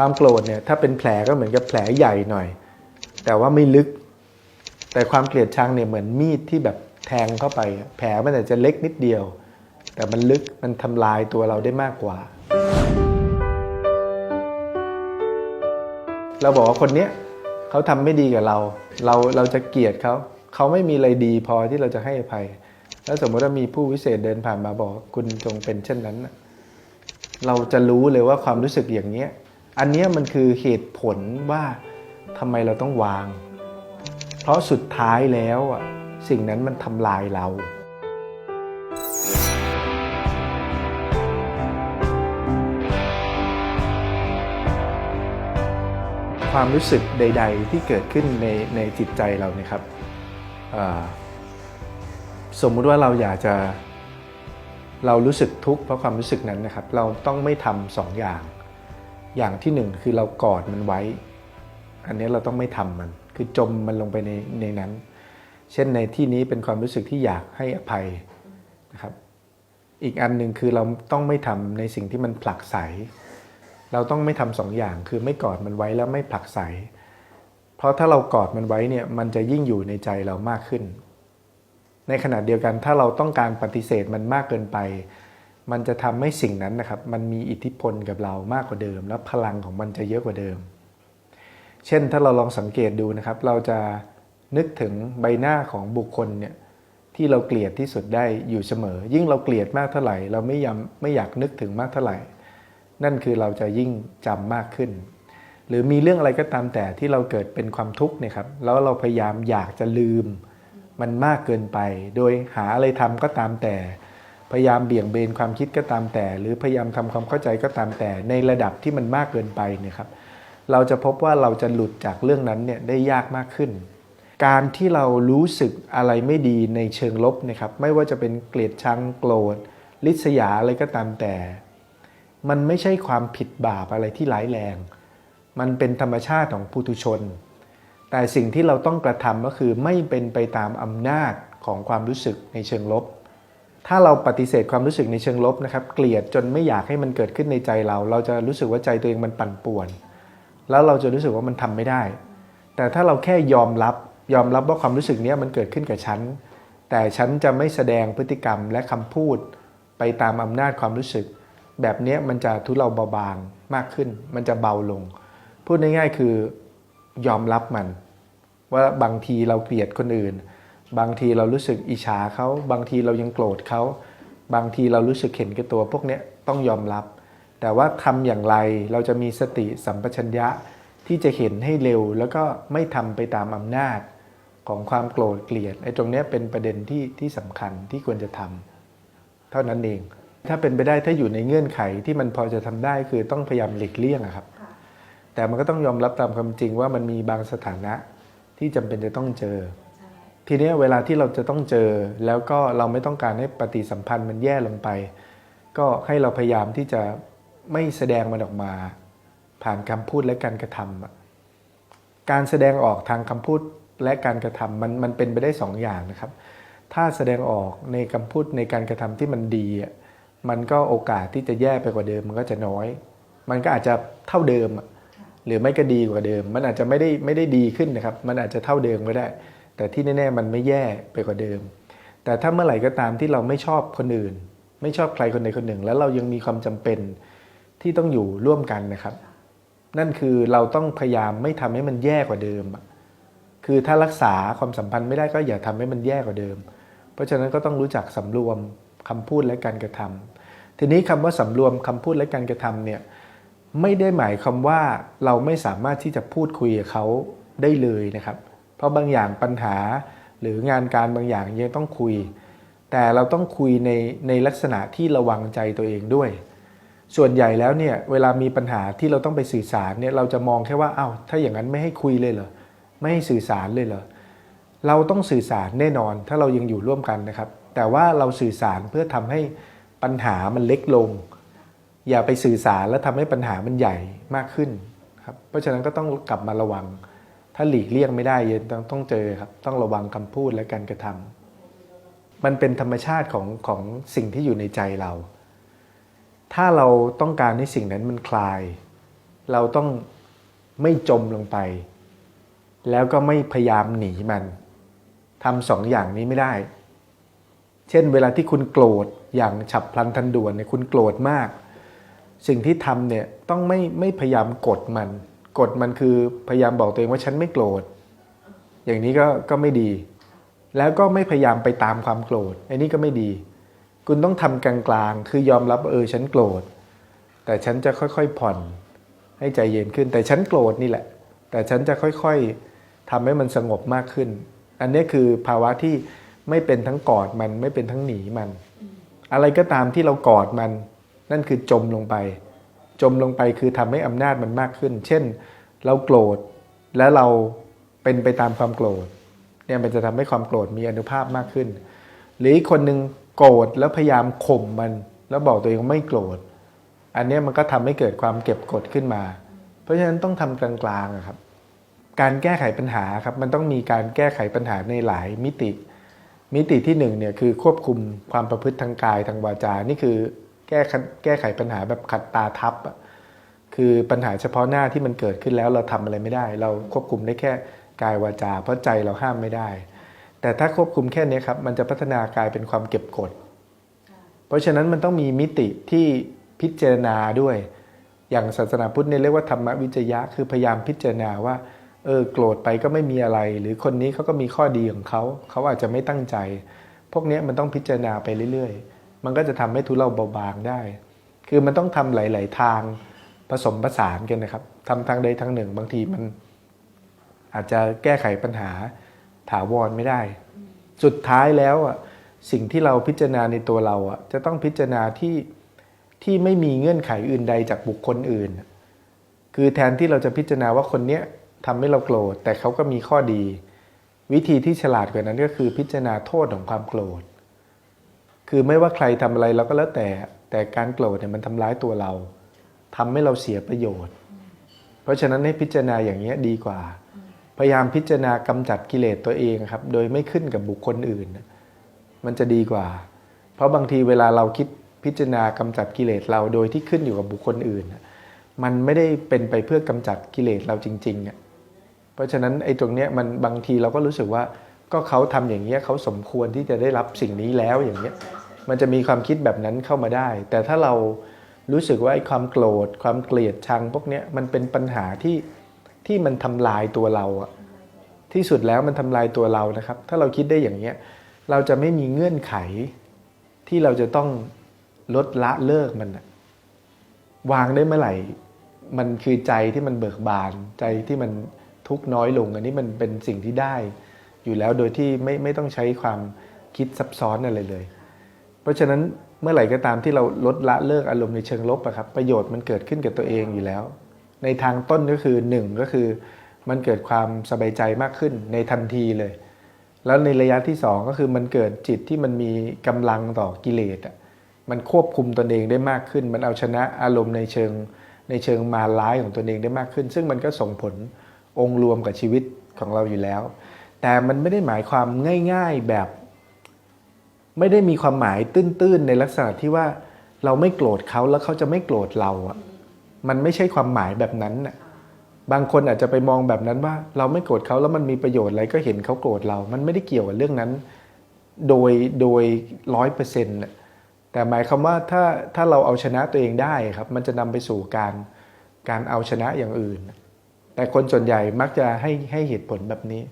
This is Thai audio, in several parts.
ความโกรธเนี่ยถ้าเป็นแผลก็เหมือนกับแผลใหญ่หน่อย แต่ว่าไม่ลึก แต่ความเกลียดชังเนี่ยเหมือนมีดที่แบบแทงเข้าไป แผลมันอาจจะเล็กนิดเดียว แต่มันลึกมันทำลายตัวเราได้มากกว่า เราบอกว่าคนเนี้ยเขาทำไม่ดีกับเรา เราเราจะเกลียดเขาเขาไม่มีอะไรดีพอที่เราจะให้อภัย แล้วสมมติว่ามีผู้วิเศษเดินผ่านมาบอกคุณจงเป็นเช่นนั้น เราจะรู้เลยว่าความรู้สึกอย่างเนี้ย อันนี้มันคือเหตุผลว่าทำไมเราต้องวาง เพราะสุดท้ายแล้วอะสิ่งนั้นมันทำลายเราความรู้สึกใด ๆ ที่เกิดขึ้นในในจิตใจเราเนี่ยครับสมมุติว่าเราอยากจะเรารู้สึกทุกข์เพราะความรู้สึกนั้นนะครับ เราต้องไม่ทำสองอย่าง อย่างที่หนึ่งคือเรากอดมันไว้ อันนี้เราต้องไม่ทำมัน คือจมมันลงไปในในนั้น เช่นในที่นี้เป็นความรู้สึกที่อยากให้อภัยนะครับ อีกอันหนึ่งคือเราต้องไม่ทำในสิ่งที่มันผลักไสเราต้องไม่ทำสองอย่าง คือไม่กอดมันไว้แล้วไม่ผลักไสเพราะถ้าเรากอดมันไว้เนี่ยมันจะยิ่งอยู่ในใจเรามากขึ้น ในขณะเดียวกันถ้าเราต้องการปฏิเสธมันมากเกินไป มันจะทำให้สิ่งนั้นนะครับ มันมีอิทธิพลกับเรามากกว่าเดิม และพลังของมันจะเยอะกว่าเดิม เช่นถ้าเราลองสังเกตดูนะครับ เราจะนึกถึงใบหน้าของบุคคลเนี่ยที่เราเกลียดที่สุดได้อยู่เสมอ ยิ่งเราเกลียดมากเท่าไหร่ เราไม่ยำไม่อยากนึกถึงมากเท่าไหร่ นั่นคือเราจะยิ่งจำมากขึ้น หรือมีเรื่องอะไรก็ตามแต่ที่เราเกิดเป็นความทุกข์เนี่ยครับแล้วเราพยายามอยากจะลืม มันมากเกินไป โดยหาอะไรทำก็ตามแต่ พยายามเบี่ยงเบนความคิดก็ตามแต่ หรือพยายามทำความเข้าใจก็ตามแต่ ในระดับที่มันมากเกินไปเนี่ยครับเราจะพบว่าเราจะหลุดจากเรื่องนั้นเนี่ยได้ยากมากขึ้น การที่เรารู้สึกอะไรไม่ดีในเชิงลบนะครับไม่ว่าจะเป็นเกลียดชังโกรธลิษยาอะไรก็ตามแต่ มันไม่ใช่ความผิดบาปอะไรที่ร้ายแรง มันเป็นธรรมชาติของปุถุชน แต่สิ่งที่เราต้องกระทำก็คือไม่เป็นไปตามอำนาจของความรู้สึกในเชิงลบ ถ้าเราปฏิเสธความรู้สึกในเชิงลบนะครับ เกลียดจนไม่อยากให้มันเกิดขึ้นในใจเรา เราจะรู้สึกว่าใจตัวเองมันปั่นป่วน แล้วเราจะรู้สึกว่ามันทำไม่ได้ แต่ถ้าเราแค่ยอมรับ ยอมรับว่าความรู้สึกนี้มันเกิดขึ้นกับฉัน แต่ฉันจะไม่แสดงพฤติกรรมและคำพูด ไปตามอำนาจความรู้สึก แบบนี้มันจะทุเลาเบาบางมากขึ้น มันจะเบาลง พูดง่ายๆคือยอมรับมัน ว่าบางทีเราเกลียดคนอื่น บางทีเรารู้สึกอิจฉาเขา บางทีเรายังโกรธเขา บางทีเรารู้สึกเห็นแก่ตัวพวกเนี้ยต้องยอมรับ แต่ว่าทำอย่างไรเราจะมีสติสัมปชัญญะที่จะเห็นให้เร็วแล้วก็ไม่ทำไปตามอำนาจของความโกรธเกลียดไอ้ตรงเนี้ยเป็นประเด็นที่ที่สำคัญที่ควรจะทำเท่านั้นเอง ถ้าเป็นไปได้ถ้าอยู่ในเงื่อนไขที่มันพอจะทำได้คือต้องพยายามหลีกเลี่ยงอะครับ แต่มันก็ต้องยอมรับตามความจริงว่ามันมีบางสถานะที่จำเป็นจะต้องเจอ ทีนี้เวลาที่เราจะต้องเจอ แล้วก็เราไม่ต้องการให้ปฏิสัมพันธ์มันแย่ลงไป ก็ให้เราพยายามที่จะไม่แสดงมันออกมา ผ่านคำพูดและการกระทำการแสดงออกทางคำพูดและการกระทำมันมันเป็นไปได้สองอย่างนะครับ ถ้าแสดงออกในคำพูดในการกระทำที่มันดีมันก็โอกาสที่จะแย่ไปกว่าเดิมมันก็จะน้อย มันก็อาจจะเท่าเดิม หรือไม่ก็ดีกว่าเดิม มันอาจจะไม่ได้ไม่ได้ดีขึ้นนะครับ มันอาจจะเท่าเดิมก็ได้ แต่ที่แน่ๆมันไม่แย่ไปกว่าเดิม แต่ถ้าเมื่อไหร่ก็ตามที่เราไม่ชอบคนอื่น ไม่ชอบใครคนใดคนหนึ่ง แล้วเรายังมีความจำเป็นที่ต้องอยู่ร่วมกันนะครับ นั่นคือเราต้องพยายามไม่ทำให้มันแย่กว่าเดิม คือถ้ารักษาความสัมพันธ์ไม่ได้ก็อย่าทำให้มันแย่กว่าเดิม เพราะฉะนั้นก็ต้องรู้จักสำรวมคำพูดและการกระทำทีนี้คำว่าสำรวมคำพูดและการกระทำเนี่ยไม่ได้หมายความว่าเราไม่สามารถที่จะพูดคุยกับเขาได้เลยนะครับ เพราะบางอย่างปัญหาหรืองานการบางอย่างยังต้องคุย แต่เราต้องคุยในในลักษณะที่ระวังใจตัวเองด้วย ส่วนใหญ่แล้วเนี่ยเวลามีปัญหาที่เราต้องไปสื่อสารเนี่ยเราจะมองแค่ว่าอ้าวถ้าอย่างนั้นไม่ให้คุยเลยเหรอไม่ให้สื่อสารเลยเหรอเราต้องสื่อสารแน่นอนถ้าเรายังอยู่ร่วมกันนะครับ แต่ว่าเราสื่อสารเพื่อทำให้ปัญหามันเล็กลง อย่าไปสื่อสารแล้วทำให้ปัญหามันใหญ่มากขึ้นครับเพราะฉะนั้นก็ต้องกลับมาระวัง ถ้าหลีกเลี่ยงไม่ได้ยังต้องต้องเจอครับต้องระวังคำพูดและการกระทำมันเป็นธรรมชาติของของสิ่งที่อยู่ในใจเรา ถ้าเราต้องการให้สิ่งนั้นมันคลาย เราต้องไม่จมลงไป แล้วก็ไม่พยายามหนีมันทำสองอย่างนี้ไม่ได้ เช่น เวลาที่คุณโกรธอย่างฉับพลันทันด่วนเนี่ยคุณโกรธมาก สิ่งที่ทำเนี่ยต้องไม่ไม่พยายามกดมัน กดมันคือพยายามบอกตัวเองว่าฉันไม่โกรธ อย่างนี้ก็ก็ไม่ดี แล้วก็ไม่พยายามไปตามความโกรธอันนี้ก็ไม่ดี คุณต้องทำกลางๆ คือยอมรับเออฉันโกรธ แต่ฉันจะค่อยๆผ่อน ให้ใจเย็นขึ้น แต่ฉันโกรธนี่แหละ แต่ฉันจะค่อยๆทำให้มันสงบมากขึ้น อันนี้คือภาวะที่ไม่เป็นทั้งกอดมันไม่เป็นทั้งหนีมัน อะไรก็ตามที่เรากอดมัน นั่นคือจมลงไป จมลงไปคือทำให้อำนาจมันมากขึ้น เช่น เราโกรธแล้วเราเป็นไปตามความโกรธเนี่ยมันจะทำให้ความโกรธมีอนุภาพมากขึ้น หรืออีกคนหนึ่งโกรธแล้วพยายามข่มมัน แล้วบอกตัวเองว่าไม่โกรธ อันนี้มันก็ทำให้เกิดความเก็บกดขึ้นมา เพราะฉะนั้นต้องทำกลางๆครับ การแก้ไขปัญหาครับมันต้องมีการแก้ไขปัญหาในหลายมิติ มิติที่หนึ่งเนี่ยคือควบคุมความประพฤติทางกายทางวาจา นี่คือ แก้แก้ไขปัญหาแบบขัดตาทับอะคือปัญหาเฉพาะหน้าที่มันเกิดขึ้นแล้วเราทำอะไรไม่ได้ เราควบคุมได้แค่กายวาจา เพราะใจเราห้ามไม่ได้ แต่ถ้าควบคุมแค่นี้ครับ มันจะพัฒนากลายเป็นความเก็บกด เพราะฉะนั้นมันต้องมีมิติที่พิจารณาด้วย อย่างศาสนาพุทธเนี่ยเรียกว่าธรรมวิจยะ คือพยายามพิจารณาว่าเออโกรธไปก็ไม่มีอะไร หรือคนนี้เขาก็มีข้อดีของเขาเขาอาจจะไม่ตั้งใจ พวกนี้มันต้องพิจารณาไปเรื่อยๆ มันก็จะทำให้ทุเลาเบาบางได้ คือมันต้องทำหลาย ๆ ทางผสมผสานกันนะครับทำทางใดทางหนึ่ง บางทีมัน อาจจะแก้ไขปัญหาถาวรไม่ได้ สุดท้ายแล้วอะสิ่งที่เราพิจารณาในตัวเราอะจะต้องพิจารณาที่ที่ไม่มีเงื่อนไขอื่นใดจากบุคคลอื่น คือแทนที่เราจะพิจารณาว่าคนเนี้ยทำให้เราโกรธแต่เขาก็มีข้อดี วิธีที่ฉลาดกว่านั้นก็คือพิจารณาโทษของความโกรธ คือไม่ว่าใครทำอะไรเราก็แล้วแต่ แต่การโกรธเนี่ยมันทำร้ายตัวเราทำให้เราเสียประโยชน์ เพราะฉะนั้นให้พิจารณาอย่างนี้ยดีกว่า พยายามพิจารณากำจัดกิเลสตัวเองครับ โดยไม่ขึ้นกับบุคคลอื่น มันจะดีกว่า เพราะบางทีเวลาเราคิดพิจารณากำจัดกิเลสเราโดยที่ขึ้นอยู่กับบุคคลอื่น มันไม่ได้เป็นไปเพื่อกำจัดกิเลสเราจริงๆอะเพราะฉะนั้นไอ้ตรงเนี้ยมันบางทีเราก็รู้สึกว่าก็เขาทำอย่างเงี้ยเขาสมควรที่จะได้รับสิ่งนี้แล้วอย่างเงี้ย มันจะมีความคิดแบบนั้นเข้ามาได้ แต่ถ้าเรารู้สึกว่าไอ้ความโกรธ ความเกลียดชังพวกนี้มันเป็นปัญหาที่ที่มันทำลายตัวเราอะที่สุดแล้วมันทำลายตัวเรานะครับ ถ้าเราคิดได้อย่างเนี้ยเราจะไม่มีเงื่อนไขที่เราจะต้องลดละเลิกมันวางได้เมื่อไหร่ มันคือใจที่มันเบิกบาน ใจที่มันทุกน้อยลง อันนี้มันเป็นสิ่งที่ได้ อยู่แล้วโดยที่ไม่ไม่ต้องใช้ความคิดซับซ้อนอะไรเลย ราะฉะนั้นเมื่อไหร่ก็ตามที่เราลดละเลิกอารมณ์ในเชิงลบอะครับประโยชน์มันเกิดขึ้นกับตัวเองอยู่แล้ว ในทางต้นก็คือหนึ่งก็คือมันเกิดความสบายใจมากขึ้นในทันทีเลย แล้วในระยะที่สองก็คือมันเกิดจิตที่มันมีกำลังต่อกิเลสอะมันควบคุมตนเองได้มากขึ้น มันเอาชนะอารมณ์ในเชิงในเชิงมาร้ายของตนเองได้มากขึ้น ซึ่งมันก็ส่งผลองค์รวมกับชีวิตของเราอยู่แล้ว แต่มันไม่ได้หมายความง่าย ๆแบบ ไม่ได้มีความหมายตื้นๆ ในลักษณะที่ว่าเราไม่โกรธเขาแล้วเขาจะไม่โกรธเราอะมันไม่ใช่ความหมายแบบนั้นน่ะบางคนอาจจะไปมองแบบนั้นว่า เราไม่โกรธเขาแล้วมันมีประโยชน์อะไรก็เห็นเขาโกรธเรา มันไม่ได้เกี่ยวกับเรื่องนั้น โดยโดยร้อยเปอร์เซ็นต์แต่หมายความว่าถ้าถ้าเราเอาชนะตัวเองได้ครับ มันจะนำไปสู่การการเอาชนะอย่างอื่น แต่คนส่วนใหญ่มักจะให้ให้เหตุผลแบบนี้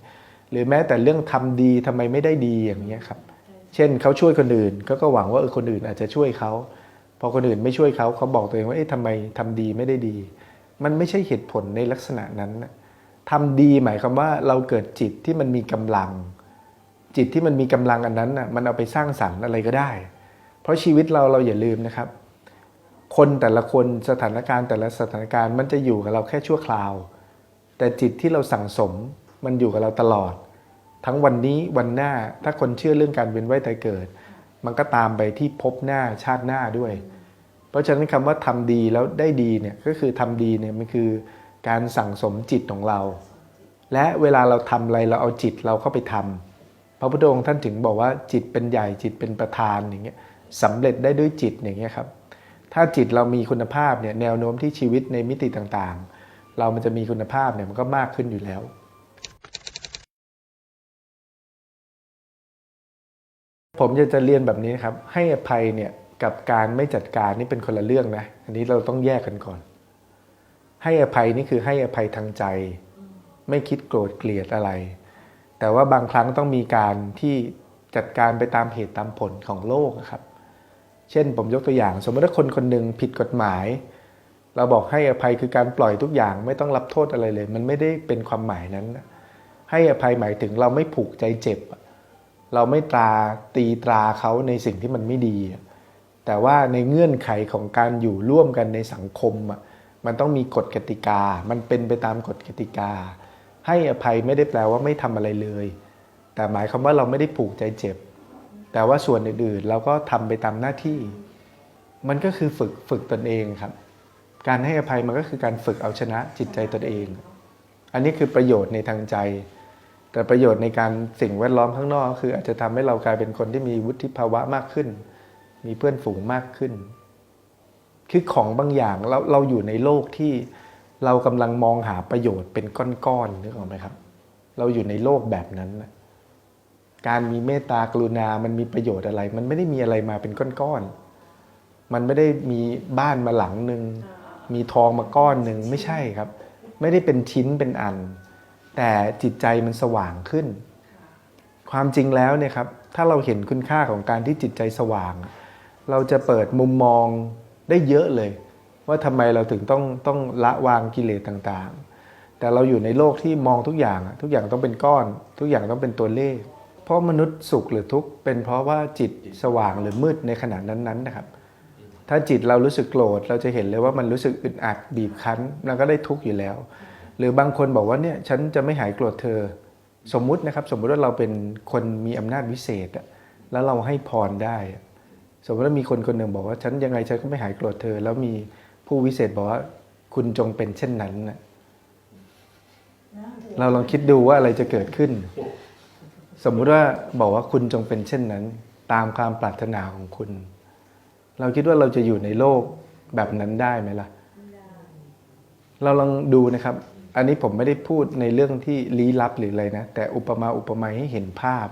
หรือแม้แต่เรื่องทำดีทำไมไม่ได้ดีอย่างนี้ยครับ เช่นเขาช่วยคนอื่นเขาก็หวังว่าเออคนอื่นอาจจะช่วยเขาพอคนอื่นไม่ช่วยเขาเขาบอกตัวเองว่าเอ๊ะทำไมทำดีไม่ได้ดี มันไม่ใช่เหตุผลในลักษณะนั้นนะทำดีหมายความว่าเราเกิดจิตที่มันมีกำลัง จิตที่มันมีกำลังอันนั้นน่ะมันเอาไปสร้างสรรค์อะไรก็ได้ เพราะชีวิตเราเราอย่าลืมนะครับ คนแต่ละคนสถานการณ์แต่ละสถานการณ์มันจะอยู่กับเราแค่ชั่วคราว แต่จิตที่เราสั่งสมมันอยู่กับเราตลอด ทั้งวันนี้วันหน้าถ้าคนเชื่อเรื่องการเวียนว่ายตายเกิด มันก็ตามไปที่พบหน้าชาติหน้าด้วย เพราะฉะนั้นคำว่าทำดีแล้วได้ดีเนี่ยก็คือทำดีเนี่ยมันคือการสั่งสมจิตของเรา และเวลาเราทำอะไรเราเอาจิตเราเข้าไปทำพระพุทธองค์ท่านถึงบอกว่าจิตเป็นใหญ่จิตเป็นประธานอย่างเงี้ยสำเร็จได้ด้วยจิตอย่างเงี้ยครับถ้าจิตเรามีคุณภาพเนี่ยแนวโน้มที่ชีวิตในมิติต่างๆ เรามันจะมีคุณภาพเนี่ยมันก็มากขึ้นอยู่แล้ว ผมจะจะเรียนแบบนี้ครับ ให้อภัยเนี่ยกับการไม่จัดการนี่เป็นคนละเรื่องนะ อันนี้เราต้องแยกกันก่อน ให้อภัยนี่คือให้อภัยทางใจ ไม่คิดโกรธเกลียดอะไร แต่ว่าบางครั้งต้องมีการที่จัดการไปตามเหตุตามผลของโลกครับ เช่นผมยกตัวอย่าง สมมติว่าคนคนหนึ่งผิดกฎหมาย เราบอกให้อภัยคือการปล่อยทุกอย่างไม่ต้องรับโทษอะไรเลย มันไม่ได้เป็นความหมายนั้น ให้อภัยหมายถึงเราไม่ผูกใจเจ็บ เราไม่ตราตีตราเขาในสิ่งที่มันไม่ดี แต่ว่าในเงื่อนไขของการอยู่ร่วมกันในสังคมอะมันต้องมีกฎกติกา มันเป็นไปตามกฎกติกา ให้อภัยไม่ได้แปลว่าไม่ทำอะไรเลย แต่หมายความว่าเราไม่ได้ผูกใจเจ็บ แต่ว่าส่วนอื่นๆ เราก็ทำไปตามหน้าที่ มันก็คือฝึกฝึกตนเองครับ การให้อภัยมันก็คือการฝึกเอาชนะจิตใจตนเอง อันนี้คือประโยชน์ในทางใจ แต่ประโยชน์ในการสิ่งแวดล้อมข้างนอกก็คืออาจจะทำให้เรากลายเป็นคนที่มีวุฒิภาวะมากขึ้น มีเพื่อนฝูงมากขึ้น คือของบางอย่างเราเราอยู่ในโลกที่เรากำลังมองหาประโยชน์เป็นก้อนๆนึกออกไหมครับ เราอยู่ในโลกแบบนั้นน่ะการมีเมตตากรุณา มันมีประโยชน์อะไร มันไม่ได้มีอะไรมาเป็นก้อนๆ มันไม่ได้มีบ้านมาหลังหนึ่ง มีทองมาก้อนหนึ่งไม่ใช่ครับ ไม่ได้เป็นชิ้นเป็นอัน แต่จิตใจมันสว่างขึ้น ความจริงแล้วเนี่ยครับถ้าเราเห็นคุณค่าของการที่จิตใจสว่าง เราจะเปิดมุมมองได้เยอะเลย ว่าทำไมเราถึงต้องต้องละวางกิเลสต่างๆ แต่เราอยู่ในโลกที่มองทุกอย่างอะทุกอย่างต้องเป็นก้อน ทุกอย่างต้องเป็นตัวเลข เพราะมนุษย์สุขหรือทุกข์เป็นเพราะว่าจิตสว่างหรือมืดในขณะนั้นๆนะครับถ้าจิตเรารู้สึกโกรธเราจะเห็นเลยว่ามันรู้สึกอึดอัดบีบคั้นเราก็ได้ทุกข์อยู่แล้ว หรือบางคนบอกว่าเนี่ยฉันจะไม่หายโกรธเธอ สมมุตินะครับ สมมุติว่าเราเป็นคนมีอำนาจวิเศษอะแล้วเราให้พรได้ สมมติว่ามีคนคนหนึ่งบอกว่าฉันยังไงฉันก็ไม่หายโกรธเธอ แล้วมีผู้วิเศษบอกว่าคุณจงเป็นเช่นนั้นนะเราลองคิดดูว่าอะไรจะเกิดขึ้น สมมุติว่าบอกว่าคุณจงเป็นเช่นนั้น ตามความปรารถนาของคุณ เราคิดว่าเราจะอยู่ในโลกแบบนั้นได้ไหมล่ะ เราลองดูนะครับ อันนี้ผมไม่ได้พูดในเรื่องที่ลี้ลับหรืออะไรนะ แต่อุปมาอุปไมยให้เห็นภาพ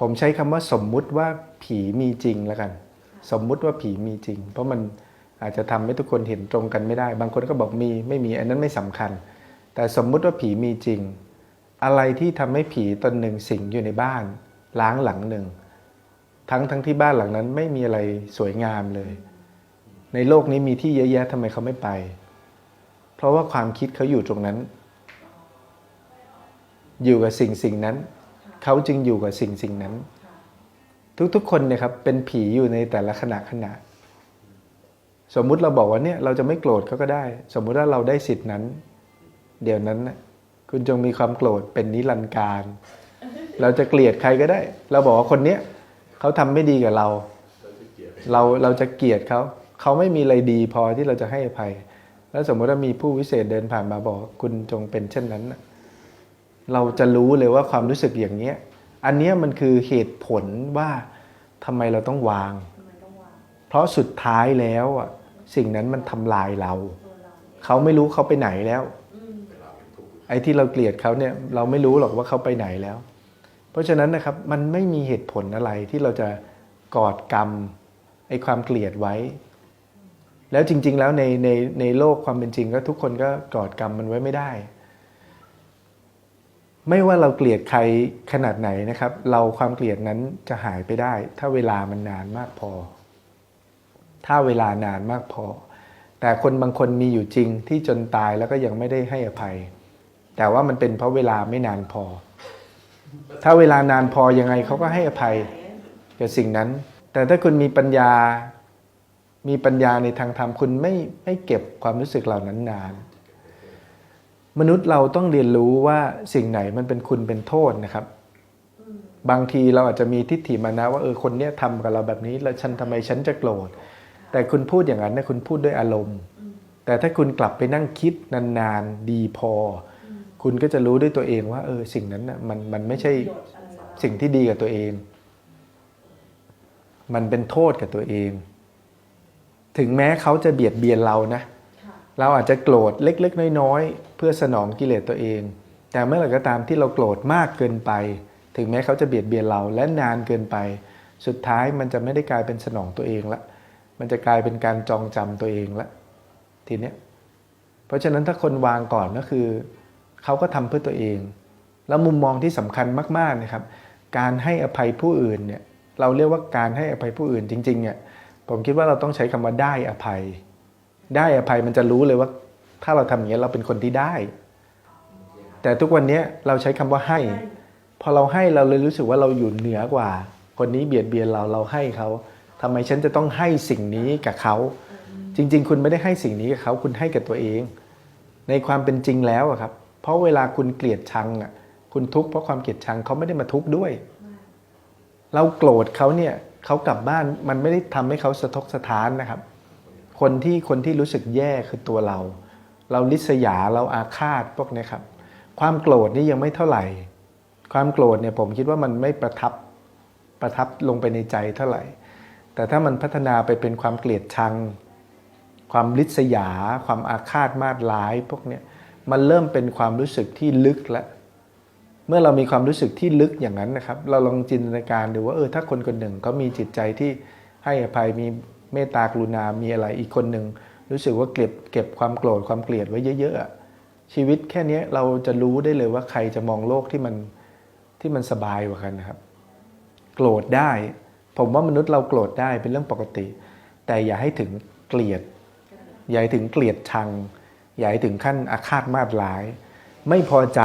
ผมใช้คำว่าสมมุติว่าผีมีจริงแล้วกัน สมมุติว่าผีมีจริง เพราะมันอาจจะทำให้ทุกคนเห็นตรงกันไม่ได้ บางคนก็บอกมีไม่มีอันนั้นไม่สำคัญ แต่สมมุติว่าผีมีจริง อะไรที่ทำให้ผีตนหนึ่งสิงอยู่ในบ้าน ล้างหลังหนึ่ง ทั้งทั้งที่บ้านหลังนั้นไม่มีอะไรสวยงามเลย ในโลกนี้มีที่เยอะแยะทำไมเขาไม่ไป เพราะว่าความคิดเขาอยู่ตรงนั้น อยู่กับสิ่งสิ่งนั้น เขาจึงอยู่กับสิ่งสิ่งนั้น ทุกๆ คนเนี่ยครับเป็นผีอยู่ในแต่ละขณะขณะ สมมุติเราบอกว่าเนี่ยเราจะไม่โกรธเขาก็ได้ สมมุติว่าเราได้สิทธินั้น เดี๋ยวนั้นนะคุณจงมีความโกรธเป็นนิรันดร์การ เราจะเกลียดใครก็ได้ เราบอกว่าคนเนี้ยเขาทำไม่ดีกับเรา เราเราจะเกลียดเขา เขาไม่มีอะไรดีพอที่เราจะให้อภัย แล้วสมมติว่ามีผู้วิเศษเดินผ่านมาบอกคุณจงเป็นเช่นนั้น เราจะรู้เลยว่าความรู้สึกอย่างเนี้ย อันเนี้ยมันคือเหตุผลว่าทำไมเราต้องวาง เพราะสุดท้ายแล้วอะสิ่งนั้นมันทำลายเรา เขาไม่รู้เขาไปไหนแล้ว ไอ้ที่เราเกลียดเขาเนี่ยเราไม่รู้หรอกว่าเขาไปไหนแล้ว เพราะฉะนั้นนะครับมันไม่มีเหตุผลอะไรที่เราจะกอดกรรมไอ้ความเกลียดไว้ แล้วจริง ๆ แล้วในในในโลกความเป็นจริงก็ทุกคนก็กอดกรรมมันไว้ไม่ได้ ไม่ว่าเราเกลียดใครขนาดไหนนะครับ เราความเกลียดนั้นจะหายไปได้ ถ้าเวลามันนานมากพอ ถ้าเวลานานมากพอ แต่คนบางคนมีอยู่จริงที่จนตายแล้วก็ยังไม่ได้ให้อภัย แต่ว่ามันเป็นเพราะเวลาไม่นานพอ ถ้าเวลานานพอยังไงเขาก็ให้อภัยกับสิ่งนั้น แต่ถ้าคุณมีปัญญา มีปัญญาในทางธรรมคุณไม่ไม่เก็บความรู้สึกเหล่านั้นนาน มนุษย์เราต้องเรียนรู้ว่าสิ่งไหนมันเป็นคุณเป็นโทษนะครับ บางทีเราอาจจะมีทิฏฐิมานะว่าเออคนเนี้ยทำกับเราแบบนี้แล้วฉันทำไมฉันจะโกรธ แต่คุณพูดอย่างนั้นนะคุณพูดด้วยอารมณ์ แต่ถ้าคุณกลับไปนั่งคิดนานๆดีพอ คุณก็จะรู้ด้วยตัวเองว่าเออสิ่งนั้นนะมันมันไม่ใช่สิ่งที่ดีกับตัวเอง มันเป็นโทษกับตัวเอง ถึงแม้เขาจะเบียดเบียนเรานะค่ะเราอาจจะโกรธเล็กๆ น้อยๆ เพื่อสนองกิเลสตัวเอง แต่เมื่อไหร่ก็ตามที่เราโกรธมากเกินไป ถึงแม้เขาจะเบียดเบียนเราและนานเกินไป สุดท้ายมันจะไม่ได้กลายเป็นสนองตัวเองละ มันจะกลายเป็นการจองจำตัวเองละทีเนี้ย เพราะฉะนั้นถ้าคนวางก่อนก็คือ เขาก็ทำเพื่อตัวเอง แล้วมุมมองที่สำคัญมากๆนะครับ การให้อภัยผู้อื่นเนี่ย เราเรียกว่าการให้อภัยผู้อื่นจริงๆเนี่ย ผมคิดว่าเราต้องใช้คำว่าได้อภัย ได้อภัยมันจะรู้เลยว่า ถ้าเราทำอย่างนี้เราเป็นคนที่ได้ แต่ทุกวันนี้เราใช้คำว่าให้ พอเราให้เราเลยรู้สึกว่าเราอยู่เหนือกว่า คนนี้เบียดเบียนเราเราให้เขาทำไมฉันจะต้องให้สิ่งนี้กับเขา จริง ๆ คุณไม่ได้ให้สิ่งนี้กับเขา คุณให้กับตัวเอง ในความเป็นจริงแล้วครับ เพราะเวลาคุณเกลียดชังอะคุณทุกข์เพราะความเกลียดชังเขาไม่ได้มาทุกข์ด้วย เราโกรธเขาเนี่ย เขากลับบ้านมันไม่ได้ทำให้เขาสะทกสะท้านนะครับ คนที่คนที่รู้สึกแย่คือตัวเรา เราลิษยาเราอาฆาตพวกนี้ครับ ความโกรธนี่ยังไม่เท่าไหร่ ความโกรธเนี่ยผมคิดว่ามันไม่ประทับประทับลงไปในใจเท่าไหร่ แต่ถ้ามันพัฒนาไปเป็นความเกลียดชัง ความลิษยา ความอาฆาตมาดร้าย พวกนี้มันเริ่มเป็นความรู้สึกที่ลึกแล้ว เมื่อเรามีความรู้สึกที่ลึกอย่างนั้นนะครับ เราลองจินตนาการดูว่าเออถ้าคนคนหนึ่งเขามีจิตใจที่ให้อภัยมีเมตตากรุณา มีอะไรอีกคนหนึ่งรู้สึกว่าเก็บเก็บความโกรธความเกลียดไว้เยอะๆชีวิตแค่นี้เราจะรู้ได้เลยว่าใครจะมองโลกที่มันที่มันสบายกว่ากันนะครับ โกรธได้ ผมว่ามนุษย์เราโกรธได้เป็นเรื่องปกติ แต่อย่าให้ถึงเกลียด อย่าให้ถึงเกลียดชัง อย่าให้ถึงขั้นอาฆาตมาดร้าย ไม่พอใจ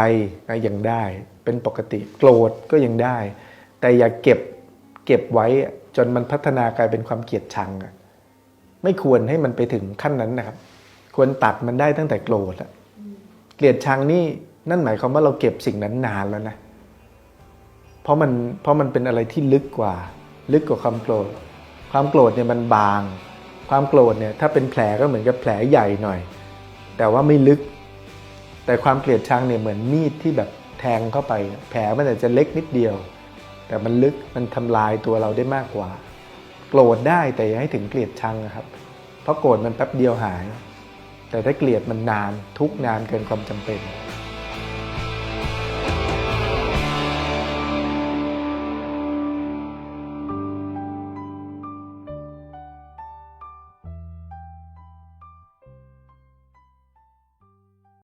ก็ยังได้ เป็นปกติโกรธก็ยังได้ แต่อย่าเก็บเก็บไว้จนมันพัฒนากลายเป็นความเกลียดชังไม่ควรให้มันไปถึงขั้นนั้นนะครับ ควรตัดมันได้ตั้งแต่โกรธเกลียดชังนี่นั่นหมายความว่าเราเก็บสิ่งนั้นนานแล้วนะเพราะมันเพราะมันเป็นอะไรที่ลึกกว่า ลึกกว่าความโกรธ ความโกรธเนี่ยมันบาง ความโกรธเนี่ยถ้าเป็นแผลก็เหมือนกับแผลใหญ่หน่อย แต่ว่าไม่ลึก แต่ความเกลียดชังเนี่ยเหมือนมีดที่แบบแทงเข้าไป แผลมันอาจจะเล็กนิดเดียว แต่มันลึกมันทำลายตัวเราได้มากกว่า โกรธได้แต่อย่าให้ถึงเกลียดชังนะครับ เพราะโกรธมันแป๊บเดียวหาย แต่ถ้าเกลียดมันนานทุกนานเกินความจำเป็น